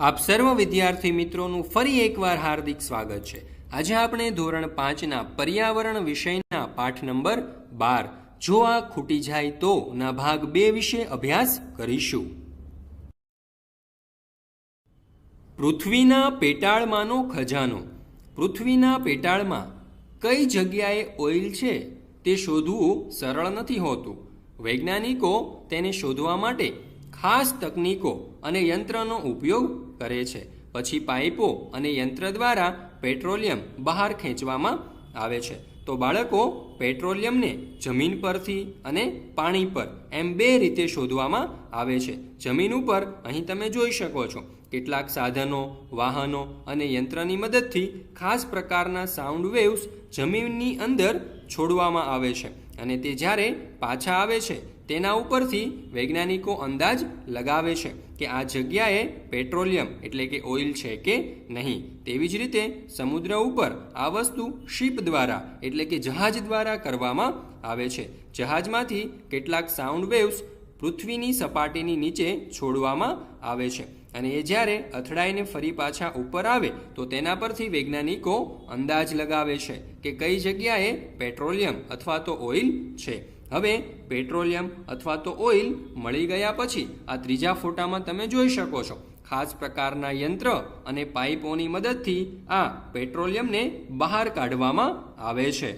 આપ સર્વ વિદ્યાર્થી મિત્રોનું ફરી એકવાર હાર્દિક સ્વાગત છે. આજે આપણે ધોરણ પાંચના પર્યાવરણ વિષયના પાઠ નંબર બાર, જો આ ખૂટી જાય તો ના ભાગ બે વિશે અભ્યાસ કરીશું. પૃથ્વીના પેટાળમાંનો ખજાનો. પૃથ્વીના પેટાળમાં કઈ જગ્યાએ ઓઇલ છે તે શોધવું સરળ નથી હોતું. વૈજ્ઞાનિકો તેને શોધવા માટે ખાસ તકનીકો અને યંત્રનો ઉપયોગ કરે છે. પછી પાઇપો અને યંત્ર દ્વારા પેટ્રોલિયમ બહાર ખેંચવામાં આવે છે. તો બાળકો, પેટ્રોલિયમને જમીન પરથી અને પાણી પર એમ બે રીતે શોધવામાં આવે છે. જમીન ઉપર અહીં તમે જોઈ શકો છો. કેટલાક સાધનો, વાહનો અને યંત્રની મદદથી ખાસ પ્રકારના સાઉન્ડ વેવ્સ જમીનની અંદર છોડવામાં આવે છે. અને તે જ્યારે પાછા આવે છે, તેના ઉપરથી વૈજ્ઞાનિકો અંદાજ લગાવે છે કે આ જગ્યાએ પેટ્રોલિયમ એટલે કે ઓઇલ છે કે નહીં. તેવી જ રીતે સમુદ્ર ઉપર આ વસ્તુ શિપ દ્વારા એટલે કે જહાજ દ્વારા કરવામાં આવે છે. જહાજમાંથી કેટલાક સાઉન્ડ વેવ્સ પૃથ્વીની સપાટીની નીચે છોડવામાં આવે છે. અને એ જ્યારે અથડાઈને ફરી પાછા ઉપર આવે, તો તેના પરથી વૈજ્ઞાનિકો અંદાજ લગાવે છે કે કઈ જગ્યાએ પેટ્રોલિયમ અથવા તો ઓઇલ છે. હવે પેટ્રોલિયમ અથવા તો ઓઇલ મળી ગયા પછી આ ત્રીજા ફોટામાં તમે જોઈ શકો છો. ખાસ પ્રકારના યંત્ર અને પાઇપોની મદદથી આ પેટ્રોલિયમને બહાર કાઢવામાં આવે છે.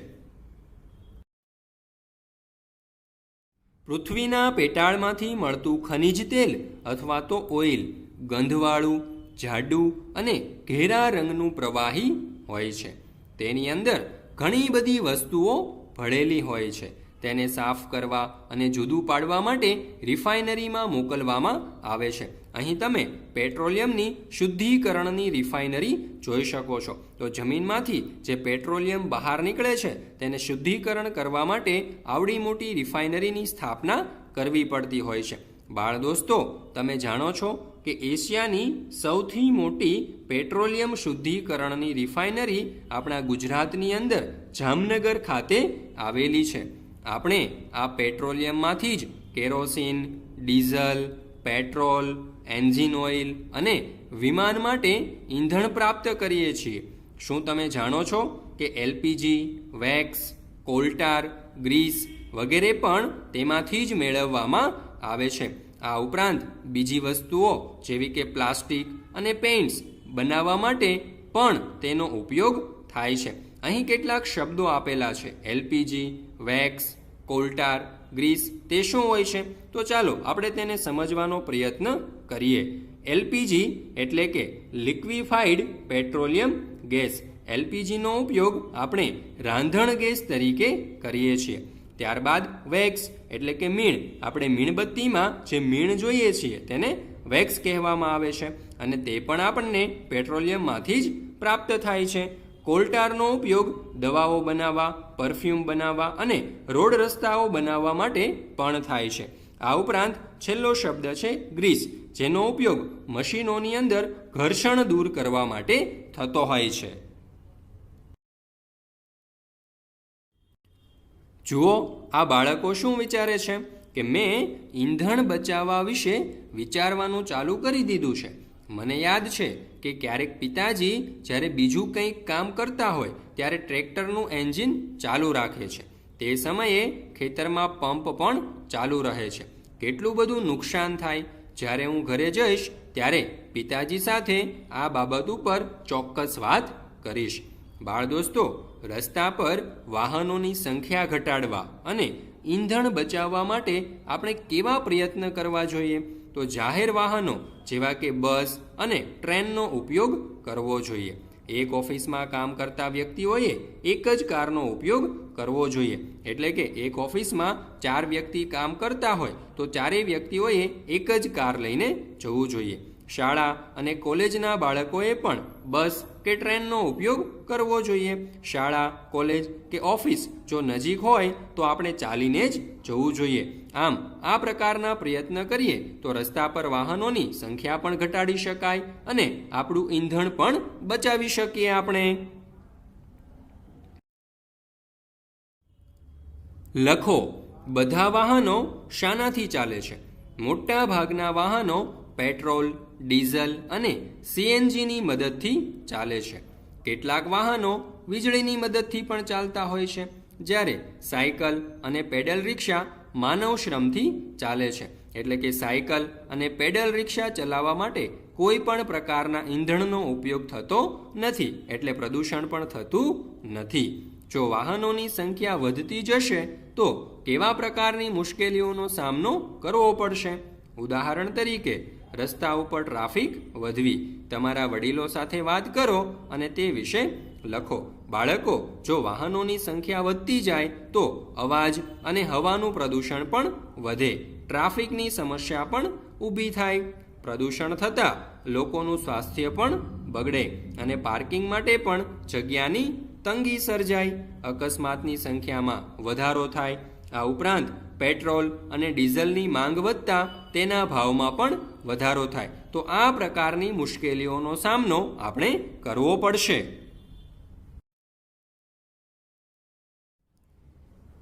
પૃથ્વીના પેટાળમાંથી મળતું ખનિજ તેલ અથવા તો ઓઇલ ગંધવાળું, જાડું અને ઘેરા રંગનું પ્રવાહી હોય છે. તેની અંદર ઘણી બધી વસ્તુઓ ભળેલી હોય છે. તેને સાફ કરવા અને જુદું પાડવા માટે રિફાઇનરીમાં મોકલવામાં આવે છે. અહીં તમે પેટ્રોલિયમની શુદ્ધિકરણની રિફાઇનરી જોઈ શકો છો. તો જમીનમાંથી જે પેટ્રોલિયમ બહાર નીકળે છે, તેને શુદ્ધિકરણ કરવા માટે આવડી મોટી રિફાઇનરીની સ્થાપના કરવી પડતી હોય છે. બાળ દોસ્તો, તમે જાણો છો કે એશિયાની સૌથી મોટી પેટ્રોલિયમ શુદ્ધિકરણની રિફાઇનરી આપણા ગુજરાતની અંદર જામનગર ખાતે આવેલી છે. આપણે આ પેટ્રોલિયમમાંથી જ kerosene, diesel, petrol, engine oil અને વિમાન માટે ઈંધણ પ્રાપ્ત કરીએ છીએ. શું તમે જાણો છો કે એલપીજી, વેક્સ, કોલ્ટાર, ગ્રીસ વગેરે પણ તેમાંથી જ મેળવવામાં આવે છે? આ ઉપરાંત બીજી વસ્તુઓ જેવી કે પ્લાસ્ટિક અને પેઇન્ટ્સ બનાવવા માટે પણ તેનો ઉપયોગ થાય છે. અહીં કેટલાક શબ્દો આપેલા છે. એલપીજી, વેક્સ, કોલ્ટાર, ગ્રીસ તે શું હોય છે? તો ચાલો આપણે તેને સમજવાનો પ્રયત્ન કરીએ. એલપીજી એટલે કે લિક્વિફાઈડ પેટ્રોલિયમ ગેસ. એલપીજીનો ઉપયોગ આપણે રાંધણ ગેસ તરીકે કરીએ છીએ. ત્યારબાદ વેક્સ, એટલે કે મીણ. આપણે મીણબત્તીમાં જે મીણ જોઈએ છીએ તેને વેક્સ કહેવામાં આવે છે અને તે પણ આપણને પેટ્રોલિયમમાંથી જ પ્રાપ્ત થાય છે. કોલ્ટારનો ઉપયોગ દવાઓ બનાવવા, પરફ્યુમ બનાવવા અને રોડ રસ્તાઓ બનાવવા માટે પણ થાય છે. આ ઉપરાંત છેલ્લો શબ્દ છે ગ્રીસ, જેનો ઉપયોગ મશીનોની અંદર ઘર્ષણ દૂર કરવા માટે થતો હોય છે. જુઓ, આ બાળકો શું વિચારે છે કે મેં ઈંધણ બચાવવા વિશે વિચારવાનું ચાલુ કરી દીધું છે. મને યાદ છે કે ક્યારેક પિતાજી જ્યારે બીજું કંઈક કામ કરતા હોય, ત્યારે ટ્રેક્ટરનું એન્જિન ચાલુ રાખે છે. તે સમયે ખેતરમાં પંપ પણ ચાલુ રહે છે. કેટલું બધું નુકસાન થાય. જ્યારે હું ઘરે જઈશ, ત્યારે પિતાજી સાથે આ બાબત ઉપર ચોક્કસ વાત કરીશ. બાળ દોસ્તો રસ્તા પર વાહનોની સંખ્યા ઘટાડવા અને ઈંધણ બચાવવા માટે આપણે કેવા પ્રયત્ન કરવા જોઈએ? તો જાહેર વાહનો જેવા કે બસ અને ટ્રેનનો ઉપયોગ કરવો જોઈએ. એક ઓફિસમાં કામ કરતા વ્યક્તિઓએ એક જ કારનો ઉપયોગ કરવો જોઈએ. એટલે કે એક ઓફિસમાં ચાર વ્યક્તિ કામ કરતા હોય તો ચારેય વ્યક્તિઓએ એક જ કાર લઈને જવું જોઈએ. શાળા અને કોલેજના બાળકોએ પણ બસ કે ટ્રેનનો ઉપયોગ કરવો જોઈએ. શાળા, કોલેજ કે ઓફિસ જો નજીક હોય તો આપણે ચાલીને જ જવું જોઈએ. આમ, આ પ્રકારના પ્રયત્ન કરીએ તો રસ્તા પર વાહનોની સંખ્યા પણ ઘટાડી શકાય અને આપણું ઈંધણ પણ બચાવી શકીએ આપણે. લખો, બધા વાહનો શાનાથી ચાલે છે. મોટા ભાગના વાહનો પેટ્રોલ, ડીઝલ અને સીએનજીની મદદથી ચાલે છે. કેટલાક વાહનો વીજળીની મદદથી પણ ચાલતા હોય છે, જ્યારે સાયકલ અને પેડલ રિક્ષા માનવ શ્રમથી ચાલે છે. એટલે કે સાયકલ અને પેડલ રિક્ષા ચલાવવા માટે કોઈ પણ પ્રકારના ઈંધણનો ઉપયોગ થતો નથી, એટલે પ્રદૂષણ પણ થતું નથી. જો વાહનોની સંખ્યા વધતી જશે, તો કેવા પ્રકારની મુશ્કેલીઓનો સામનો કરવો પડશે? ઉદાહરણ તરીકે રસ્તા ઉપર ટ્રાફિક વધવી. તમારા વડીલો સાથે વાત કરો અને તે વિશે લખો. બાળકો, જો વાહનોની સંખ્યા વધતી જાય, તો અવાજ અને હવાનું પ્રદૂષણ પણ વધે. ટ્રાફિકની સમસ્યા પણ ઊભી થાય. પ્રદૂષણ થતાં લોકોનું સ્વાસ્થ્ય પણ બગડે અને પાર્કિંગ માટે પણ જગ્યાની તંગી સર્જાય. અકસ્માતની સંખ્યામાં વધારો થાય. આ ઉપરાંત પેટ્રોલ અને ડીઝલની માંગ વધતા તેના ભાવમાં પણ વધારો થાય. તો આ પ્રકારની મુશ્કેલીઓનો સામનો આપણે કરવો પડશે.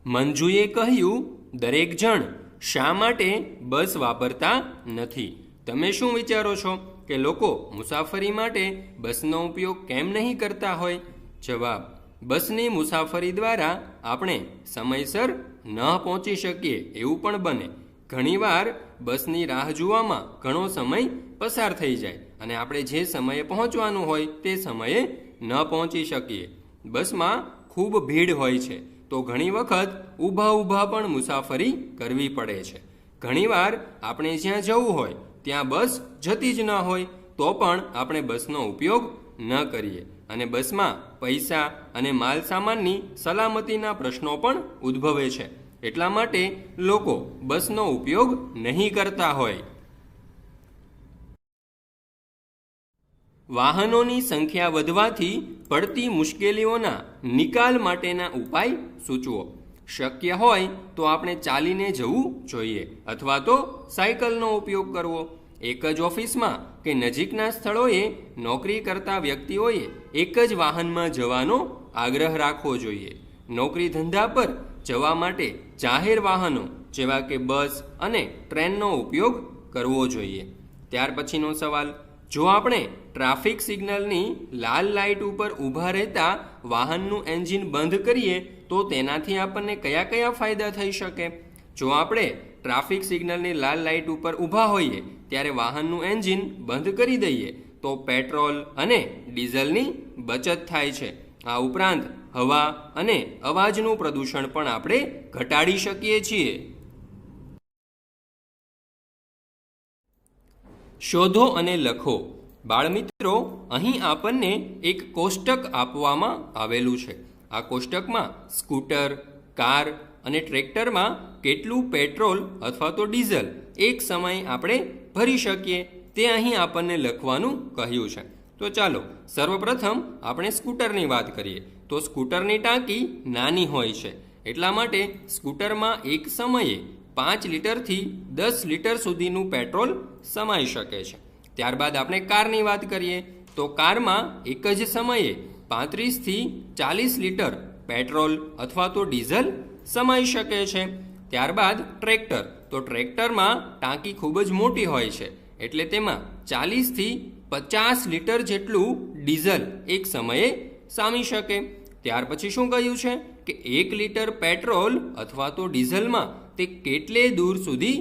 મંજુએ કહ્યું, દરેક જણ શા માટે બસ વાપરતા નથી? તમે શું વિચારો છો કે લોકો મુસાફરી માટે બસનો ઉપયોગ કેમ નહીં કરતા હોય? જવાબ, બસની મુસાફરી દ્વારા આપણે સમયસર ન પહોંચી શકીએ એવું પણ બને. ઘણીવાર બસની રાહ જોવામાં ઘણો સમય પસાર થઈ જાય અને આપણે જે સમયે પહોંચવાનું હોય તે સમયે ન પહોંચી શકીએ. બસમાં ખૂબ ભીડ હોય છે, તો ઘણી વખત ઊભા ઊભા પણ મુસાફરી કરવી પડે છે. ઘણીવાર આપણે જ્યાં જવું હોય, ત્યાં બસ જતી જ ન હોય, તો પણ આપણે બસનો ઉપયોગ ન કરીએ. અને બસમાં પૈસા અને માલ સામાનની સલામતીના પ્રશ્નો પણ ઉદ્ભવે છે. એટલા માટે લોકો બસનો ઉપયોગ નહીં કરતા હોય. વાહનોની સંખ્યા વધવાથી પડતી મુશ્કેલીઓના નિકાલ માટેના ઉપાય સૂચવો. શક્ય હોય તો આપણે ચાલીને જવું જોઈએ અથવા તો સાયકલનો ઉપયોગ કરવો. એક જ ઓફિસમાં કે નજીકના સ્થળોએ નોકરી કરતા વ્યક્તિઓએ એક જ વાહનમાં જવાનો આગ્રહ રાખવો જોઈએ. નોકરી ધંધા પર જવા માટે જાહેર વાહનો જેવા કે બસ અને ટ્રેનનો ઉપયોગ કરવો જોઈએ. ત્યાર પછીનો સવાલ, જો આપણે ટ્રાફિક સિગ્નલની લાલ લાઇટ ઉપર ઊભા રહેતા વાહનનું એન્જિન બંધ કરીએ, તો તેનાથી આપણને કયા કયા ફાયદા થઈ શકે? જો આપણે ટ્રાફિક સિગ્નલની લાલ લાઇટ ઉપર ઊભા હોઈએ, ત્યારે વાહનનું એન્જિન બંધ કરી દઈએ, તો પેટ્રોલ અને ડીઝલની બચત થાય છે. આ ઉપરાંત હવા અને અવાજનું પ્રદૂષણ પણ આપણે ઘટાડી શકીએ છીએ. શોધો અને લખો. બાળમિત્રો, અહીં આપણને એક કોષ્ટક આપવામાં આવેલું છે. આ કોષ્ટકમાં સ્કૂટર, કાર અને ટ્રેક્ટરમાં કેટલું પેટ્રોલ અથવા તો ડીઝલ એક સમયે આપણે ભરી શકીએ, તે અહીં આપણને લખવાનું કહ્યું છે. તો ચાલો, સર્વપ્રથમ આપણે સ્કૂટરની વાત કરીએ. તો સ્કૂટરની ટાંકી નાની હોય છે, એટલા માટે સ્કૂટરમાં એક સમયે પાંચ લીટરથી દસ લીટર સુધીનું પેટ્રોલ સમાઈ શકે છે. ત્યારબાદ આપણે કારની વાત કરીએ, તો કારમાં એક જ સમયે પાંત્રીસથી ચાલીસ લીટર પેટ્રોલ અથવા તો ડીઝલ સમાઈ શકે છે. ત્યારબાદ ટ્રેક્ટર. તો ટ્રેક્ટરમાં ટાંકી ખૂબ જ મોટી હોય છે. એટલે તેમાં ચાલીસથી પચાસ લીટર જેટલું ડીઝલ એક સમયે સામી શકે. ત્યાર પછી શું કહ્યું છે? કે એક લીટર પેટ્રોલ અથવા તો ડીઝલમાં તે કેટલે દૂર સુધી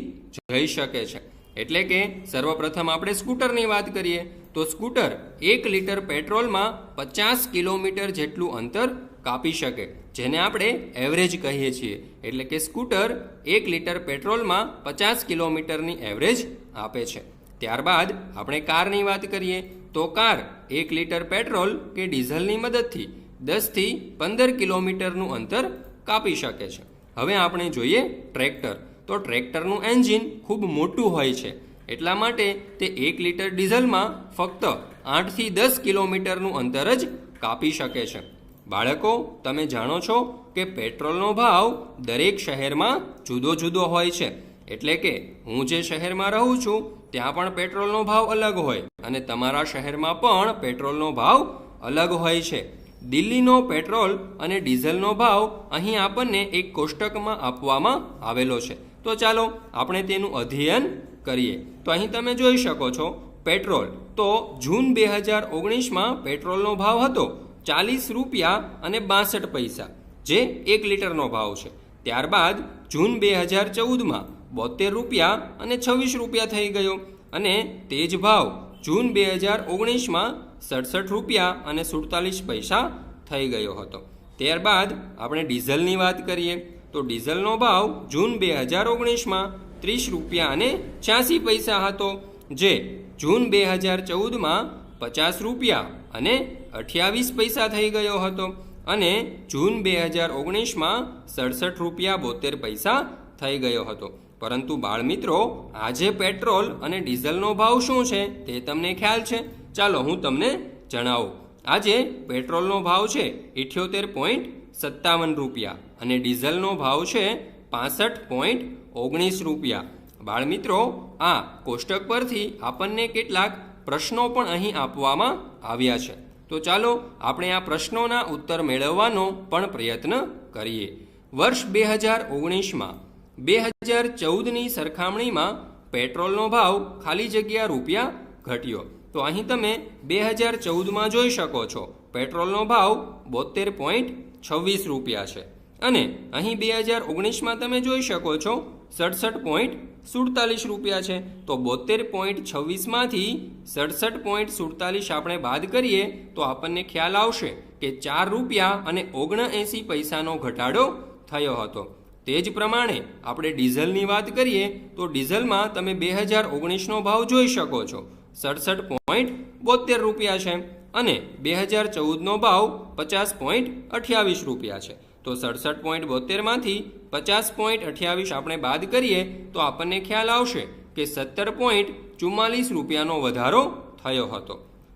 જઈ શકે છે. એટલે કે સર્વપ્રથમ આપણે સ્કૂટરની વાત કરીએ. તો સ્કૂટર એક લીટર પેટ્રોલમાં પચાસ કિલોમીટર જેટલું અંતર કાપી શકે. જેને આપણે એવરેજ કહીએ છીએ. એટલે કે સ્કૂટર એક લીટર પેટ્રોલમાં પચાસ કિલોમીટરની એવરેજ આપે છે. ત્યારબાદ આપણે કારની વાત કરીએ, તો કાર એક લીટર પેટ્રોલ કે ડીઝલની મદદથી દસથી પંદર કિલોમીટરનું અંતર કાપી શકે છે. હવે આપણે જોઈએ ટ્રેક્ટર. તો ટ્રેક્ટરનું એન્જિન ખૂબ મોટું હોય છે. એટલા માટે તે એક લીટર ડીઝલમાં ફક્ત આઠથી દસ કિલોમીટરનું અંતર જ કાપી શકે છે. બાળકો, તમે જાણો છો કે પેટ્રોલનો ભાવ દરેક શહેરમાં જુદો જુદો હોય છે. એટલે કે હું જે શહેરમાં રહું છું, ત્યાં પણ પેટ્રોલનો ભાવ અલગ હોય અને તમારા શહેરમાં પણ પેટ્રોલનો ભાવ અલગ હોય છે. દિલ્હીનો પેટ્રોલ અને ડીઝલનો ભાવ અહીં આપણને એક કોષ્ટકમાં આપવામાં આવેલો છે. તો ચાલો આપણે તેનું અધ્યયન કરીએ. તો અહીં તમે જોઈ શકો છો, પેટ્રોલ. તો જૂન બે હજાર ઓગણીસમાં પેટ્રોલનો ભાવ હતો ચાલીસ રૂપિયા અને બાસઠ પૈસા, જે એક લીટરનો ભાવ છે. ત્યારબાદ જૂન બે હજાર ચૌદમાં બોતેર રૂપિયા અને છવ્વીસ રૂપિયા થઈ ગયો અને તે જ ભાવ જૂન બે હજાર ઓગણીસમાં સડસઠ રૂપિયા અને સુડતાલીસ પૈસા થઈ ગયો હતો. ત્યારબાદ આપણે ડીઝલની વાત કરીએ, તો ડીઝલનો ભાવ જૂન બે હજાર ઓગણીસમાં ત્રીસ રૂપિયા અને છ્યાસી પૈસા હતો, જે જૂન બે હજાર ચૌદમાં પચાસ રૂપિયા અને અઠ્યાવીસ પૈસા થઈ ગયો હતો. અને જૂન બે હજાર ઓગણીસમાં સડસઠ રૂપિયા બોતેર પૈસા થઈ ગયો હતો. પરંતુ બાળમિત્રો આજે પેટ્રોલ અને ડીઝલનો ભાવ શું છે તે તમને ખ્યાલ છે? ચાલો હું તમને જણાવું. આજે પેટ્રોલનો ભાવ છે ઇઠ્યોતેર પોઈન્ટ સત્તાવન રૂપિયા અને ડીઝલનો ભાવ છે પાસઠ પોઈન્ટ ઓગણીસ રૂપિયા. બાળમિત્રો આ કોષ્ટક પરથી આપણને કેટલાક પ્રશ્નો પણ અહીં આપવામાં આવ્યા છે. તો ચાલો આપણે આ પ્રશ્નોના ઉત્તર મેળવવાનો પણ પ્રયત્ન કરીએ. વર્ષ બે હજાર ઓગણીસમાં બે હજાર ચૌદની સરખામણીમાં પેટ્રોલનો ભાવ ખાલી જગ્યા રૂપિયા ઘટ્યો. તો અહીં તમે બે હજાર ચૌદમાં જોઈ શકો છો, પેટ્રોલનો ભાવ બોતેર પોઈન્ટ છવ્વીસ રૂપિયા છે. અને અહીં બે હજાર ઓગણીસમાં તમે જોઈ શકો છો સડસઠ પોઈન્ટ સુડતાલીસ રૂપિયા છે. તો બોતેર પોઈન્ટ છવ્વીસમાંથી સડસઠ પોઈન્ટ સુડતાલીસ આપણે બાદ કરીએ તો આપણને ખ્યાલ આવશે કે ચાર રૂપિયા અને ઓગણએંસી પૈસાનો ઘટાડો થયો હતો. તે જ પ્રમાણે આપણે ડીઝલની વાત કરીએ તો ડીઝલમાં તમે બે હજાર ઓગણીસનો ભાવ જોઈ શકો છો. સડસઠ પોઈન્ટ બોતેર રૂપિયા છે અને બે હજાર ચૌદનો ભાવ પચાસ પોઈન્ટ અઠ્યાવીસ રૂપિયા છે. તો સડસઠ પોઈન્ટ બોતેરમાંથી પચાસ પોઈન્ટ અઠ્યાવીસ આપણે બાદ કરીએ તો આપણને ખ્યાલ આવશે કે સત્તર પોઈન્ટ ચુમ્માલીસ રૂપિયાનો વધારો થયો હતો.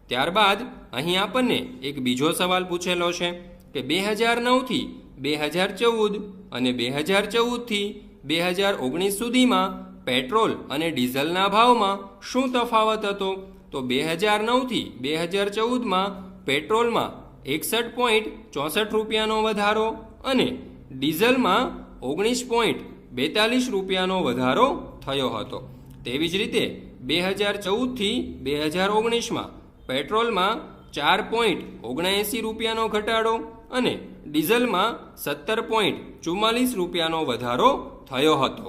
ત્યારબાદ અહીં આપણને એક બીજો સવાલ પૂછેલો છે કે બે હજાર નવથી બે હજાર ચૌદ અને બે હજાર ચૌદથી બે હજાર ઓગણીસ સુધીમાં પેટ્રોલ અને ડીઝલના ભાવમાં શું તફાવત હતો? તો બે હજાર નવથી બે હજાર ચૌદમાં પેટ્રોલમાં એકસઠ પોઈન્ટ ચોસઠ રૂપિયાનો વધારો અને ડીઝલમાં ઓગણીસ પોઈન્ટ બેતાલીસ રૂપિયાનો વધારો થયો હતો. તેવી જ રીતે બે હજાર ચૌદથી બે હજાર ઓગણીસમાં પેટ્રોલમાં ચાર પોઈન્ટ ઓગણએંસી રૂપિયાનો ઘટાડો અને ડીઝલમાં સત્તર પોઈન્ટ ચુમ્માલીસ રૂપિયાનો વધારો થયો હતો.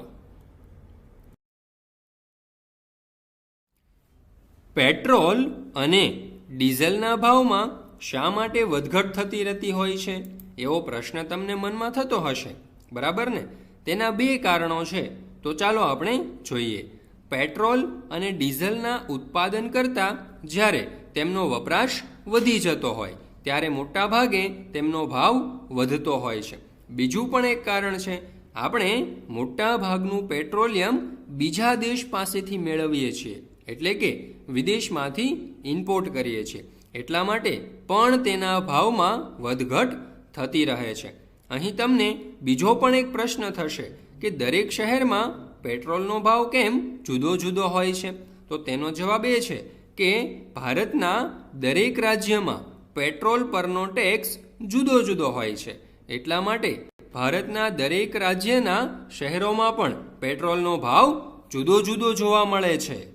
પેટ્રોલ અને ડીઝલના ભાવમાં શા માટે વધઘટ થતી રહેતી હોય છે? એવો પ્રશ્ન તમને મનમાં થતો હશે, બરાબર ને? તેના બે કારણો છે. તો ચાલો આપણે જોઈએ. પેટ્રોલ અને ડીઝલના ઉત્પાદન કરતાં જ્યારે તેમનો વપરાશ વધી જતો હોય, ત્યારે મોટા ભાગે તેમનો ભાવ વધતો હોય છે. બીજું પણ એક કારણ છે. આપણે મોટા ભાગનું પેટ્રોલિયમ બીજા દેશ પાસેથી મેળવીએ છીએ, એટલે કે વિદેશમાંથી ઇમ્પોર્ટ કરીએ છીએ. એટલા માટે પણ તેના ભાવમાં વધઘટ થતી રહે છે. અહીં તમને બીજો પણ એક પ્રશ્ન થશે કે દરેક શહેરમાં પેટ્રોલનો ભાવ કેમ જુદો જુદો હોય છે? તો તેનો જવાબ એ છે કે ભારતના દરેક રાજ્યમાં પેટ્રોલ પરનો ટેક્સ જુદો જુદો હોય છે. એટલા માટે ભારતના દરેક રાજ્યના શહેરોમાં પણ પેટ્રોલનો ભાવ જુદો જુદો જોવા મળે છે.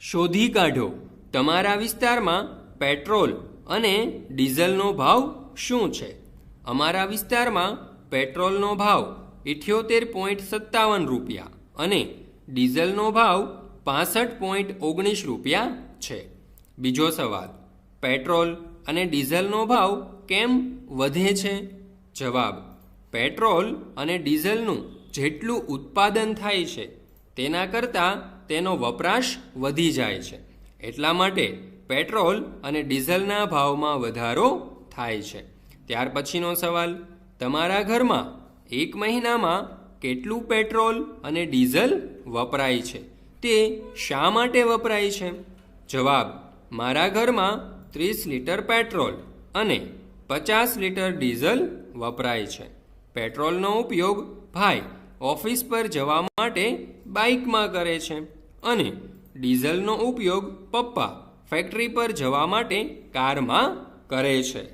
શોધી કાઢો. તમારા વિસ્તારમાં પેટ્રોલ અને ડીઝલનો ભાવ શું છે? અમારા વિસ્તારમાં પેટ્રોલનો ભાવ ઇઠ્યોતેર પોઈન્ટ સત્તાવન રૂપિયા અને ડીઝલનો ભાવ પાસઠ પોઈન્ટ ઓગણીસ રૂપિયા છે. બીજો સવાલ, પેટ્રોલ અને ડીઝલનો ભાવ કેમ વધે છે? જવાબ, પેટ્રોલ અને ડીઝલનું જેટલું ઉત્પાદન થાય છે, તેના કરતાં તેનો વપરાશ વધી જાય છે. એટલા માટે પેટ્રોલ અને ડીઝલના ભાવમાં વધારો થાય છે. ત્યાર પછીનો સવાલ, તમારા ઘરમાં એક મહિનામાં કેટલું પેટ્રોલ અને ડીઝલ વપરાય છે? તે શા માટે વપરાય છે? જવાબ, મારા ઘરમાં ત્રીસ લીટર પેટ્રોલ અને પચાસ લીટર ડીઝલ વપરાય છે. પેટ્રોલનો ઉપયોગ ભાઈ ઓફિસ પર જવા માટે બાઇકમાં કરે છે અને ડીઝલનો ઉપયોગ પપ્પા ફેક્ટરી પર જવા માટે કારમાં કરે છે.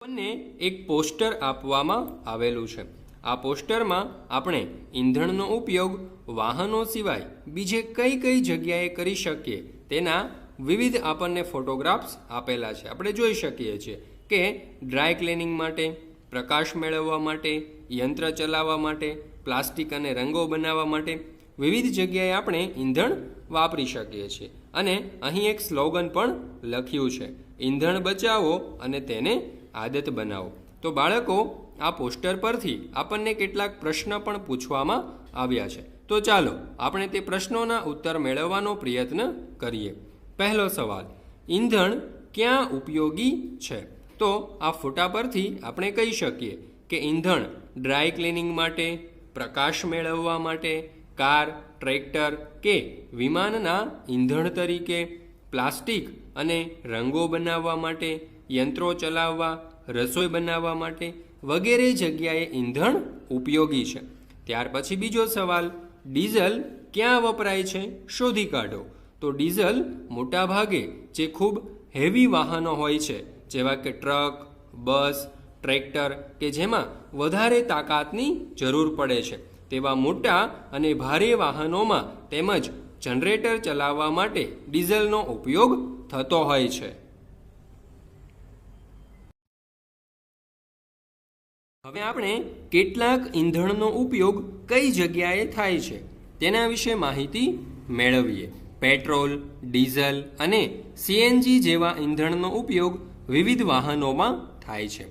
આપણને એક પોસ્ટર આપવામાં આવેલું છે. આ પોસ્ટરમાં આપણે ઈંધણનો ઉપયોગ વાહનો સિવાય બીજે કઈ કઈ જગ્યાએ કરી શકીએ તેના વિવિધ આપણને ફોટોગ્રાફ્સ આપેલા છે. આપણે જોઈ શકીએ છીએ કે ડ્રાય ક્લિનિંગ માટે, પ્રકાશ મેળવવા માટે, યંત્ર ચલાવવા માટે, પ્લાસ્ટિક અને રંગો બનાવવા માટે વિવિધ જગ્યાએ આપણે ઈંધણ વાપરી શકીએ છીએ. અને અહીં એક સ્લોગન પણ લખ્યું છે. ઈંધણ બચાવો અને તેને આદત બનાવો. તો બાળકો, આ પોસ્ટર પરથી આપણને કેટલાક પ્રશ્ન પણ પૂછવામાં આવ્યા છે. તો ચાલો આપણે તે પ્રશ્નોના ઉત્તર મેળવવાનો પ્રયત્ન કરીએ. પહેલો સવાલ, ઈંધણ ક્યાં ઉપયોગી છે? તો આ ફોટા પરથી આપણે કહી શકીએ કે ઈંધણ ડ્રાય ક્લિનિંગ માટે, પ્રકાશ મેળવવા માટે કાર, ટ્રેક્ટર કે વિમાનના ઈંધણ તરીકે પ્લાસ્ટિક અને રંગો બનાવવા માટે, યંત્રો ચલાવવા, રસોઈ બનાવવા માટે વગેરે જગ્યાએ ઈંધણ ઉપયોગી છે. ત્યાર પછી બીજો સવાલ, ડીઝલ ક્યાં વપરાય છે? શોધી કાઢો. તો ડીઝલ મોટાભાગે જે ખૂબ હેવી વાહનો હોય છે, જેવા કે ટ્રક, બસ, ટ્રેક્ટર કે જેમાં વધારે તાકાતની જરૂર પડે છે. તેવા મોટા અને ભારે વાહનોમાં તેમજ જનરેટર ચલાવવા માટે ડીઝલનો ઉપયોગ થતો હોય છે. હવે આપણે કેટલાક ઈંધણનો ઉપયોગ કઈ જગ્યાએ થાય છે તેના વિશે માહિતી મેળવીએ. પેટ્રોલ, ડીઝલ અને સીએનજી જેવા ઈંધણનો ઉપયોગ વિવિધ વાહનોમાં થાય છે.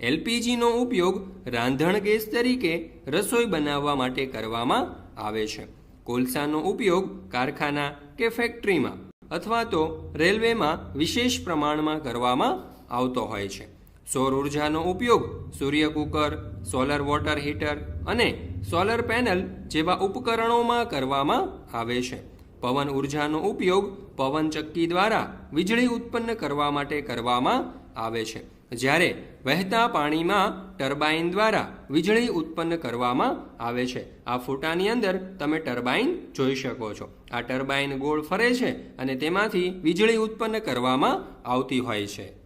એલપીજીનો ઉપયોગ રાંધણ ગેસ તરીકે રસોઈ બનાવવા માટે કરવામાં આવે છે. કોલસાનો ઉપયોગ કારખાના કે ફેક્ટરીમાં અથવા તો રેલવેમાં વિશેષ પ્રમાણમાં કરવામાં આવતો હોય છે. સૌર ઉર્જાનો ઉપયોગ સૂર્ય કુકર, સોલર વોટર હીટર અને સોલર પેનલ જેવા ઉપકરણોમાં કરવામાં આવે છે. પવન ઉર્જાનો ઉપયોગ પવન ચક્કી દ્વારા વીજળી ઉત્પન્ન કરવા માટે કરવામાં આવે છે. જ્યારે વહેતા પાણીમાં ટર્બાઇન દ્વારા વીજળી ઉત્પન્ન કરવામાં આવે છે. આ ફોટાની અંદર તમે ટર્બાઇન જોઈ શકો છો. આ ટર્બાઇન ગોળ ફરે છે અને તેમાંથી વીજળી ઉત્પન્ન કરવામાં આવતી હોય છે.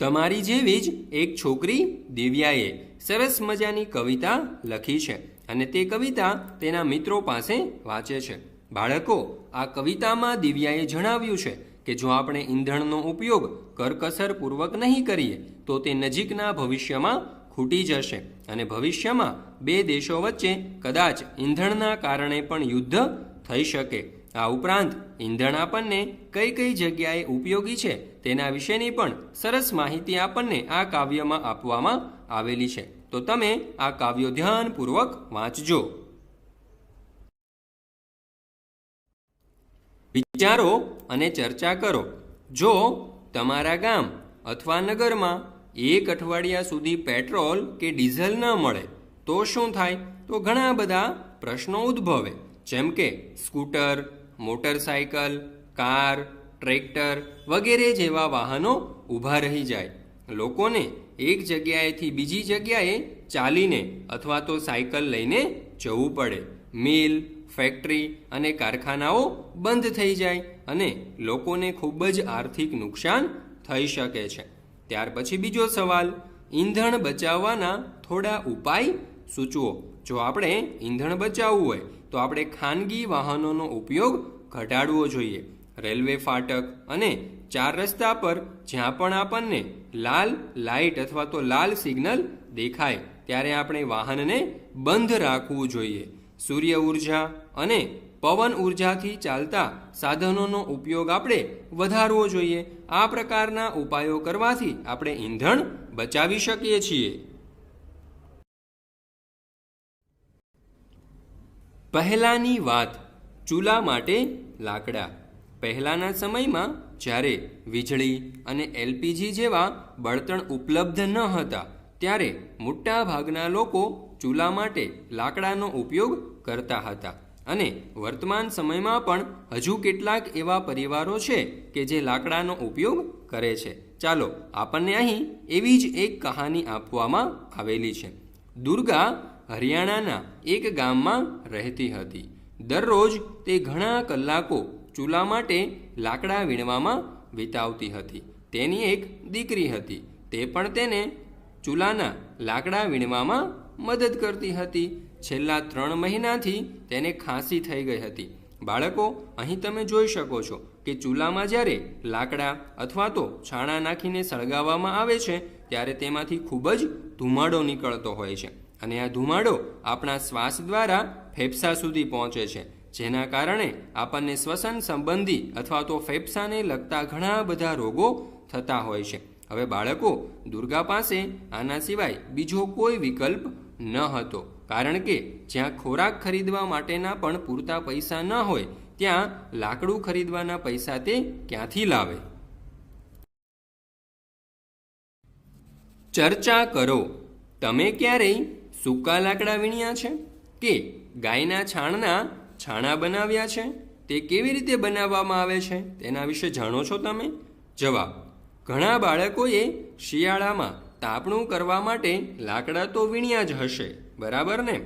તમારી જેવી જ એક છોકરી દિવ્યાએ સરસ મજાની કવિતા લખી છે અને તે કવિતા તેના મિત્રો પાસે વાંચે છે. બાળકો, આ કવિતામાં દિવ્યાએ જણાવ્યું છે કે જો આપણે ઈંધણનો ઉપયોગ કરકસરપૂર્વક નહીં કરીએ, તો તે નજીકના ભવિષ્યમાં ખૂટી જશે અને ભવિષ્યમાં બે દેશો વચ્ચે કદાચ ઈંધણના કારણે પણ યુદ્ધ થઈ શકે. આ ઉપરાંત, ઈંધણ આપણને કઈ કઈ જગ્યાએ ઉપયોગી છે તેના વિશેની પણ સરસ માહિતી આપણને આ કાવ્યમાં આપવામાં આવેલી છે. તો તમે આ કાવ્યો ધ્યાનપૂર્વક વાંચજો. વિચારો અને ચર્ચા કરો. જો તમારા ગામ અથવા નગરમાં એક અઠવાડિયા સુધી પેટ્રોલ કે ડીઝલ ન મળે, તો શું થાય? તો ઘણા બધા પ્રશ્નો ઉદ્ભવે. જેમ કે સ્કૂટર મોટરસાયકલ કાર, ટ્રેક્ટર વગેરે જેવા વાહનો ઊભા રહી જાય. લોકોને એક જગ્યાએથી બીજી જગ્યાએ ચાલીને અથવા તો સાયકલ લઈને જવું પડે. મિલ ફેક્ટરી અને કારખાનાઓ બંધ થઈ જાય અને લોકોને ખૂબ જ આર્થિક નુકસાન થઈ શકે છે. ત્યાર પછી બીજો સવાલ, ઈંધણ બચાવવાના થોડા ઉપાય સૂચવો. જો આપણે ઈંધણ બચાવવું હોય, તો આપણે ખાનગી વાહનોનો ઉપયોગ ઘટાડવો જોઈએ. રેલવે ફાટક અને ચાર રસ્તા પર જ્યાં પણ આપણને લાલ લાઇટ અથવા તો લાલ સિગ્નલ દેખાય, ત્યારે આપણે વાહનને બંધ રાખવું જોઈએ. સૂર્ય ઊર્જા અને પવન ઉર્જાથી ચાલતા સાધનોનો ઉપયોગ આપણે વધારવો જોઈએ. આ પ્રકારના ઉપાયો કરવાથી આપણે ઈંધણ બચાવી શકીએ છીએ. પહેલાંની વાત, ચૂલા માટે લાકડા. પહેલાંના સમયમાં જ્યારે વીજળી અને એલપીજી જેવા બળતણ ઉપલબ્ધ ન હતા, ત્યારે મોટાભાગના લોકો ચૂલા માટે લાકડાનો ઉપયોગ કરતા હતા. અને વર્તમાન સમયમાં પણ હજુ કેટલાક એવા પરિવારો છે કે જે લાકડાનો ઉપયોગ કરે છે. ચાલો, આપણને અહીં એવી જ એક કહાની આપવામાં આવેલી છે. દુર્ગા હરિયાણાના એક ગામમાં રહેતી હતી. દરરોજ તે ઘણા કલાકો ચૂલા માટે લાકડા વીણવામાં વિતાવતી હતી. તેની એક દીકરી હતી. તે પણ તેને ચૂલાના લાકડા વીણવામાં મદદ કરતી હતી. છેલ્લા ત્રણ મહિનાથી તેને ખાંસી થઈ ગઈ હતી. બાળકો, અહીં તમે જોઈ શકો છો કે ચૂલામાં જ્યારે લાકડા અથવા તો છાણા નાખીને સળગાવવામાં આવે છે, ત્યારે તેમાંથી ખૂબ જ ધુમાડો નીકળતો હોય છે. અને આ ધુમાડો આપણા શ્વાસ દ્વારા ફેફસા સુધી પહોંચે છે, જેના કારણે આપણને શ્વસન સંબંધી અથવા તો ફેફસાને લગતા ઘણા બધા રોગો થતા હોય છે. હવે બાળકો, દુર્ગા પાસે આના સિવાય બીજો કોઈ વિકલ્પ ન હતો. કારણ કે, જ્યાં ખોરાક ખરીદવા માટેના પણ પૂરતા પૈસા ન હોય, ત્યાં લાકડું ખરીદવાના પૈસા તે ક્યાંથી લાવે? ચર્ચા કરો. તમે ક્યારેય સૂકા લાકડા વીણ્યા છે? કે ગાયના છાણના છાણા બનાવ્યા છે? તે કેવી રીતે બનાવવામાં આવે છે? તેના વિશે જાણો છો તમે? જવાબ. ઘણા બાળકોએ શિયાળામાં તાપણું કરવા માટે લાકડા તો વીણ્યા જ હશે, બરાબર ને?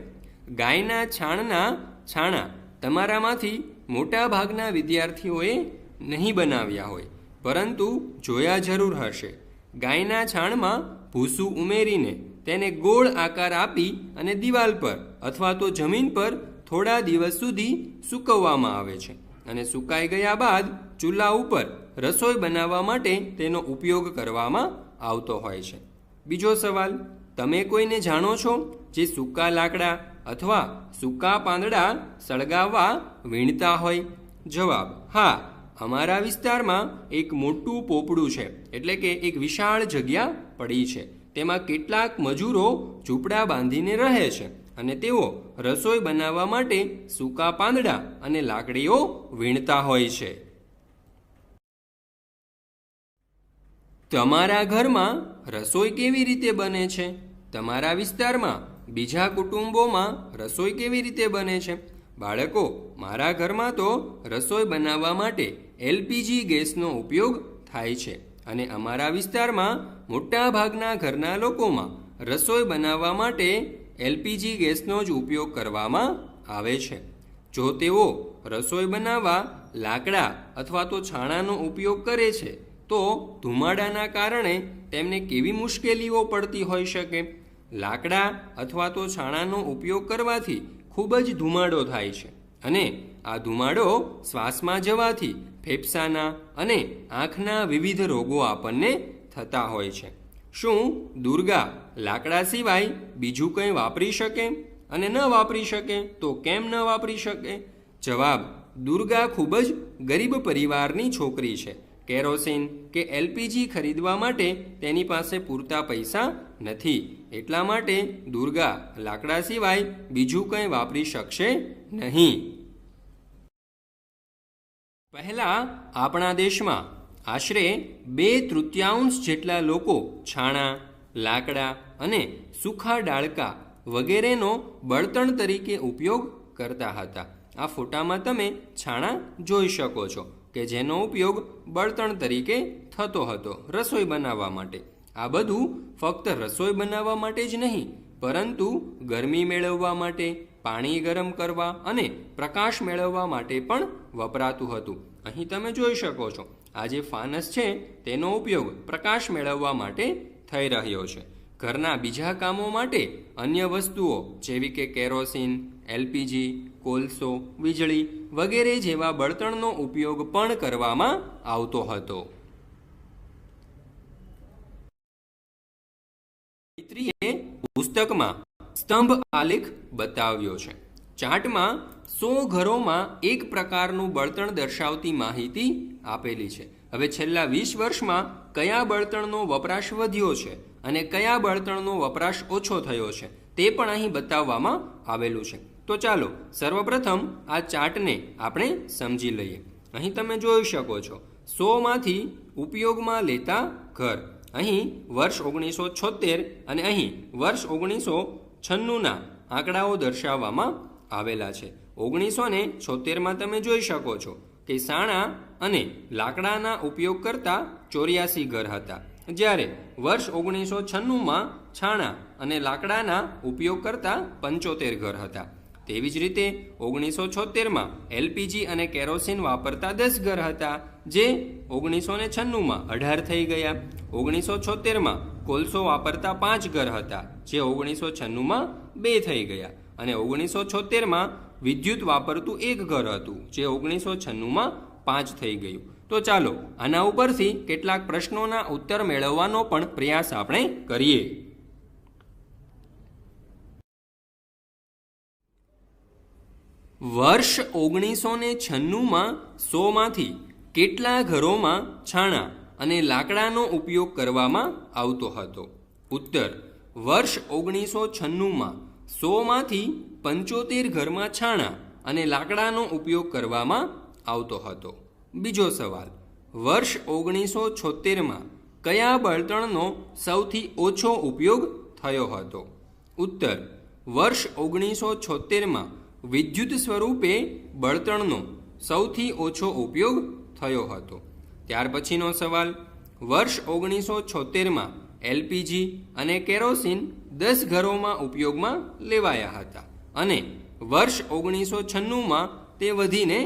ગાયના છાણના છાણા તમારામાંથી મોટા ભાગના વિદ્યાર્થીઓએ નહીં બનાવ્યા હોય, પરંતુ જોયા જરૂર હશે. ગાયના છાણમાં ભૂસું ઉમેરીને તેને ગોળ આકાર આપી અને દિવાલ પર અથવા તો જમીન પર થોડા દિવસ સુધી સૂકવવામાં આવે છે અને સુકાઈ ગયા બાદ ચૂલા ઉપર રસોઈ બનાવવા માટે તેનો ઉપયોગ કરવામાં આવતો હોય છે. બીજો સવાલ, તમે કોઈને જાણો છો જે સૂકા લાકડા અથવા સૂકા પાંદડા સળગાવવા વીણતા હોય? જવાબ, હા, અમારા વિસ્તારમાં એક મોટું પોપડું છે, એટલે કે એક વિશાળ જગ્યા પડી છે. તેમાં કેટલાક મજૂરો ઝૂંપડા બાંધીને રહે છે અને તેઓ રસોઈ બનાવવા માટે સૂકા પાંદડા અને લાકડીઓ વીણતા હોય છે. તમારા ઘરમાં રસોઈ કેવી રીતે બને છે? તમારા વિસ્તારમાં બીજા કુટુંબોમાં રસોઈ કેવી રીતે બને છે? બાળકો, મારા ઘરમાં તો રસોઈ બનાવવા માટે એલપીજી ગેસનો ઉપયોગ થાય છે અને અમારા વિસ્તારમાં મોટાભાગના ઘરના લોકોમાં રસોઈ બનાવવા માટે એલપીજી ગેસનો જ ઉપયોગ કરવામાં આવે છે. જો તેઓ રસોઈ બનાવવા લાકડા અથવા તો છાણાનો ઉપયોગ કરે છે તો ધુમાડાના કારણે તેમને કેવી મુશ્કેલીઓ પડતી હોઈ શકે? લાકડા અથવા તો છાણાનો ઉપયોગ કરવાથી ખૂબ જ ધુમાડો થાય છે અને આ ધુમાડો શ્વાસમાં જવાથી ફેફસાના અને આંખના વિવિધ રોગો આપણને થતા હોય છે. શું દુર્ગા લાકડા સિવાય બીજું કંઈ વાપરી શકે અને ન વાપરી શકે? તો કેમ ન વાપરી શકે? જવાબ, દુર્ગા ખૂબ જ ગરીબ પરિવારની છોકરી છે. કેરોસીન કે એલપીજી ખરીદવા માટે તેની પાસે પૂરતા પૈસા નથી. એટલા માટે દુર્ગા લાકડા સિવાય બીજું કંઈ વાપરી શકશે નહીં. પહેલા આપણા દેશમાં આશરે બે તૃતીયાંશ જેટલા લોકો છાણા, લાકડા અને સૂખા ડાળકા વગેરેનો બળતણ તરીકે ઉપયોગ કરતા હતા. આ ફોટામાં તમે છાણા જોઈ શકો છો. કે જેનો ઉપયોગ બળતણ તરીકે થતો હતો રસોઈ બનાવવા માટે. આ બધું ફક્ત રસોઈ બનાવવા માટે જ નહીં, પરંતુ ગરમી મેળવવા માટે, પાણી ગરમ કરવા અને પ્રકાશ મેળવવા માટે પણ વપરાતું હતું. અહીં તમે જોઈ શકો છો, આ જે ફાનસ છે તેનો ઉપયોગ પ્રકાશ મેળવવા માટે થઈ રહ્યો છે. ઘરના બીજા કામો માટે અન્ય વસ્તુઓ, જેવી કે કેરોસીન એલપીજી, કોલસો, વીજળી વગેરે જેવા બળતણનો ઉપયોગ પણ કરવામાં આવતો હતો. પુસ્તકમાં સ્તંભ આલેખ બતાવ્યો છે. ચાર્ટમાં સો ઘરોમાં એક પ્રકારનું બળતણ દર્શાવતી માહિતી આપેલી છે. હવે છેલ્લા વીસ વર્ષમાં કયા બળતણનો વપરાશ વધ્યો છે? અને કયા બળતણનો વપરાશ ઓછો થયો છે તે પણ અહીં બતાવવામાં આવેલું છે. તો ચાલો, સર્વપ્રથમ આ ચાર્ટને આપણે સમજી લઈએ. અહીં તમે જોઈ શકો છો, સોમાંથી ઉપયોગમાં લેતા ઘર. અહીં વર્ષ ઓગણીસો છોતેર અને અહીં વર્ષ ઓગણીસો છન્નુંના આંકડાઓ દર્શાવવામાં આવેલા છે. ઓગણીસો ને છોતેરમાં તમે જોઈ શકો છો કે સાણા અને લાકડાના ઉપયોગ કરતા ચોર્યાસી ઘર હતા. જ્યારે વર્ષ ઓગણીસો છન્નુંમાં છાણા અને લાકડાના ઉપયોગ કરતા પંચોતેર ઘર હતા. તેવી જ રીતે ઓગણીસો છોતેરમાં એલપીજી અને કેરોસીન વાપરતા દસ ઘર હતા, જે ઓગણીસો ને છન્નુંમાં અઢાર થઈ ગયા. ઓગણીસો છોતેરમાં કોલસો વાપરતા પાંચ ઘર હતા, જે ઓગણીસો છન્નુંમાં બે થઈ ગયા. અને ઓગણીસો છોતેરમાં વિદ્યુત વાપરતું એક ઘર હતું, જે ઓગણીસો છન્નુંમાં પાંચ થઈ ગયું. તો ચાલો આના ઉપરથી કેટલાક પ્રશ્નોના ઉત્તર મેળવવાનો પણ પ્રયાસ આપણે કરીએ. વર્ષ ઓગણીસો ને છન્નુંમાં સોમાંથી કેટલા ઘરોમાં છાણા અને લાકડાનો ઉપયોગ કરવામાં આવતો હતો? ઉત્તર, વર્ષ ઓગણીસો છન્નુંમાં સોમાંથી પંચોતેર ઘરમાં છાણા અને લાકડાનો ઉપયોગ કરવામાં આવતો હતો. બીજો સવાલ. વર્ષ ઓગણીસો છોતેરમાં કયા બળતણનો સૌથી ઓછો ઉપયોગ થયો હતો? ઉત્તર, વર્ષ ઓગણીસો છોતેરમાં વિદ્યુત સ્વરૂપે બળતણનો સૌથી ઓછો ઉપયોગ થયો હતો. ત્યાર પછીનો સવાલ. વર્ષ ઓગણીસો છોતેરમાં એલપીજી અને કેરોસીન દસ ઘરોમાં ઉપયોગમાં લેવાયા હતા અને વર્ષ ઓગણીસો છન્નુંમાં તે વધીને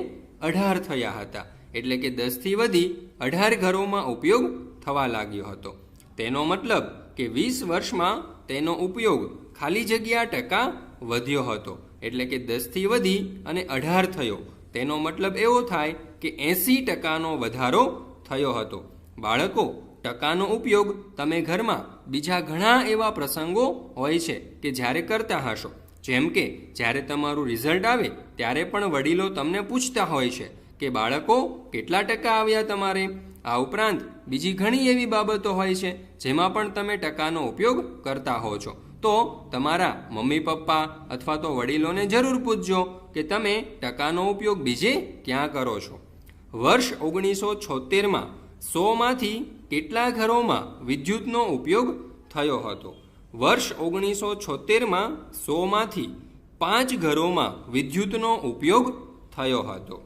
અઢાર થયા હતા. એટલે કે દસથી વધી અઢાર ઘરોમાં ઉપયોગ થવા લાગ્યો હતો. તેનો મતલબ કે વીસ વર્ષમાં તેનો ઉપયોગ ખાલી જગ્યા ટકા વધ્યો હતો. એટલે કે દસથી વધી અને અઢાર થયો. તેનો મતલબ એવો થાય કે એંસી ટકાનો વધારો થયો હતો. બાળકો, ટકાનો ઉપયોગ તમે ઘરમાં બીજા ઘણા એવા પ્રસંગો હોય છે કે જ્યારે કરતા હશો. જેમ કે જ્યારે તમારું રિઝલ્ટ આવે ત્યારે પણ વડીલો તમને પૂછતા હોય છે કે બાળકો કેટલા ટકા આવ્યા તમારે? આ ઉપરાંત બીજી ઘણી એવી બાબતો હોય છે જેમાં પણ તમે ટકાનો ઉપયોગ કરતા હો છો. તો તમારા મમ્મી, પપ્પા અથવા તો વડીલોને જરૂર પૂછજો કે તમે ટકાનો ઉપયોગ બીજે ક્યાં કરો છો. વર્ષ ઓગણીસો છોતેરમાં સોમાંથી કેટલા ઘરોમાં વિદ્યુતનો ઉપયોગ થયો હતો? વર્ષ ઓગણીસો છોતેરમાં સોમાંથી પાંચ ઘરોમાં વિદ્યુતનો ઉપયોગ થયો હતો.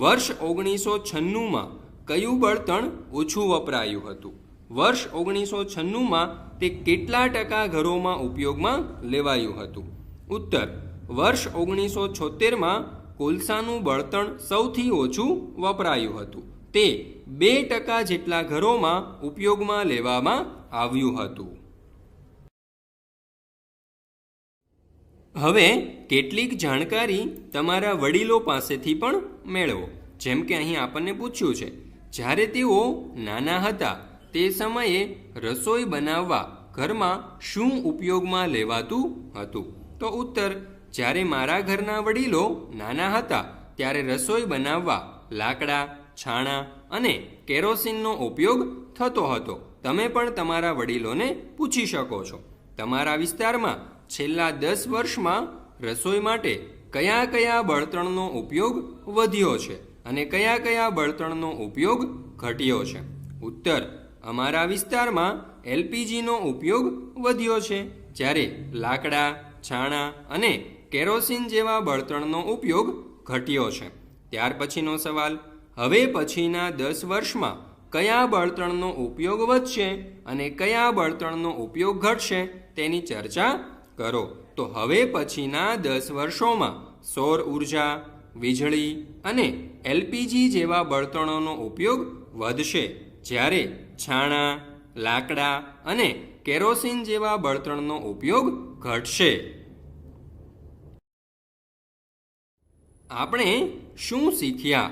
વર્ષ ઓગણીસો છન્નુંમાં કયું બળતણ ઓછું વપરાયું હતું? વર્ષ ઓગણીસો છન્નુંમાં તે કેટલા ટકા ઘરોમાં ઉપયોગમાં લેવાયું હતું? ઉત્તર, વર્ષ ઓગણીસો છોતેરમાં કોલસાનું બળતણ સૌથી ઓછું વપરાયું હતું. તે બે ટકા જેટલા ઘરોમાં ઉપયોગમાં લેવામાં આવ્યું હતું. હવે કેટલીક જાણકારી તમારા વડીલો પાસેથી પણ મેળવો. જેમ કે અહીં આપણને પૂછ્યું છે, જ્યારે તેઓ નાના હતા, તે સમયે રસોઈ બનાવવા ઘરમાં શું ઉપયોગમાં લેવાતું હતું? તો ઉત્તર, જ્યારે મારા ઘરના વડીલો નાના હતા, ત્યારે રસોઈ બનાવવા લાકડા, છાણા અને કેરોસીનનો ઉપયોગ થતો હતો. તમે પણ તમારા વડીલોને પૂછી શકો છો. તમારા વિસ્તારમાં છેલ્લા દસ વર્ષમાં રસોઈ માટે કયા કયા બળતણનો ઉપયોગ વધ્યો છે અને કયા કયા બળતણનો ઉપયોગ ઘટ્યો છે? ઉત્તર, અમારા વિસ્તારમાં એલપીજીનો ઉપયોગ વધ્યો છે. જ્યારે લાકડા, છાણા અને કેરોસીન જેવા બળતણનો ઉપયોગ ઘટ્યો છે. ત્યાર પછીનો સવાલ, હવે પછીના દસ વર્ષમાં કયા બળતણનો ઉપયોગ વધશે અને કયા બળતણનો ઉપયોગ ઘટશે તેની ચર્ચા કરો. તો હવે પછીના દસ વર્ષોમાં સૌર ઊર્જા, વીજળી અને એલપીજી જેવા બળતણોનો ઉપયોગ વધશે. જ્યારે છાણા, લાકડા અને કેરોસીન જેવા બળતણનો ઉપયોગ ઘટશે. આપણે શું શીખ્યા?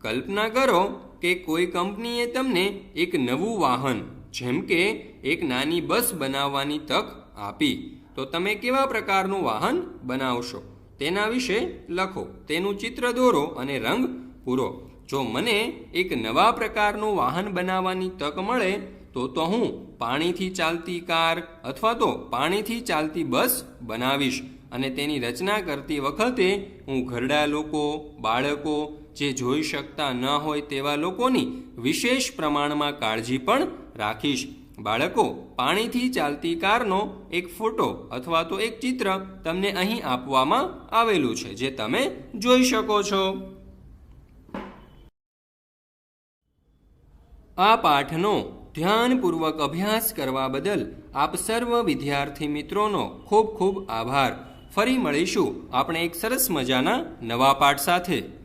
કલ્પના કરો કે કોઈ કંપનીએ તમને એક નવું વાહન, જેમ કે એક નાની બસ બનાવવાની તક આપી. તો તમે કેવા પ્રકારનું વાહન બનાવશો? તેના વિશે લખો. તેનું ચિત્ર દોરો અને રંગ પૂરો. જો મને એક નવા પ્રકારનું વાહન બનાવવાની તક મળે, તો તો હું પાણીથી ચાલતી કાર અથવા તો પાણીથી ચાલતી બસ બનાવીશ અને તેની રચના કરતી વખતે હું ઘરડા લોકો, બાળકો જે જોઈ શકતા ન હોય તેવા લોકોની વિશેષ પ્રમાણમાં કાળજી પણ રાખીશ. બાળકો, પાણીથી ચાલતી કારનો એક ફોટો અથવા તો એક ચિત્ર તમને અહીં આપવામાં આવેલું છે, જે તમે જોઈ શકો છો. આ પાઠનો ધ્યાનપૂર્વક અભ્યાસ કરવા બદલ આપ સર્વ વિદ્યાર્થી મિત્રોનો ખૂબ ખૂબ આભાર. ફરી મળીશું આપણે એક સરસ મજાના નવા પાઠ સાથે.